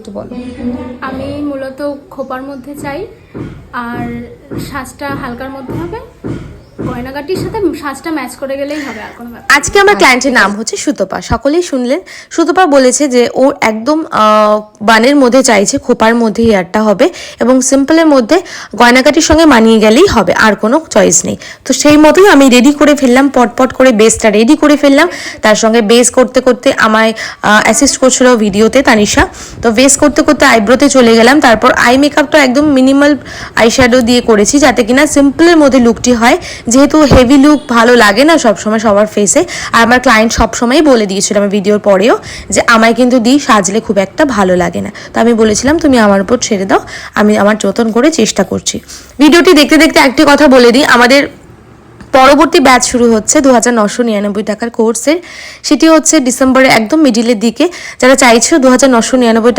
একটু বলো। আমি মূলত খোপার মধ্যে চাই আর শ্বাসটা হালকার মধ্যে হবে। গয়নাগাটির সাথে সাজটা ম্যাচ করে গেলেই হবে, আর কোনো আজকে আমার ক্লায়েন্টের নাম হচ্ছে সুতপা। সকলেই শুনলেন। সুতপা বলেছে যে, ও একদম বানের মধ্যে চাইছে, খোপার মধ্যে হেয়ারটা হবে এবং সিম্পলের মধ্যে গয়নাকাটির সঙ্গে মানিয়ে গেলেই হবে, আর কোনো চয়েস নেই। তো সেই মতোই আমি রেডি করে ফেললাম, পটপট করে বেসটা রেডি করে ফেললাম। তার সঙ্গে বেস করতে করতে আমায় অ্যাসিস্ট করছিল ভিডিওতে তানিশা। তো বেস করতে করতে আইব্রোতে চলে গেলাম। তারপর আই মেকআপটা একদম মিনিমাল আইশ্যাডো দিয়ে করেছি, যাতে কিনা সিম্পলের মধ্যে লুকটি হয়। যেহেতু হেভি লুক ভালো লাগে না সবসময় সবার ফেসে আর আমার ক্লায়েন্ট সবসময়ই বলে দিয়েছিল আমার ভিডিওর পরেও যে আমায় কিন্তু দিই সাজলে খুব একটা ভালো লাগে না। তো আমি বলেছিলাম, তুমি আমার উপর ছেড়ে দাও, আমি আমার যতন করে চেষ্টা করছি। ভিডিওটি দেখতে দেখতে একটি কথা বলে দিই, আমাদের পরবর্তী ব্যাচ শুরু হচ্ছে দু হাজার নশো নিরানব্বই টাকার কোর্সের সেটি হচ্ছে ডিসেম্বরের একদম মিডিলের দিকে। যারা চাইছো দু হাজার নশো নিরানব্বই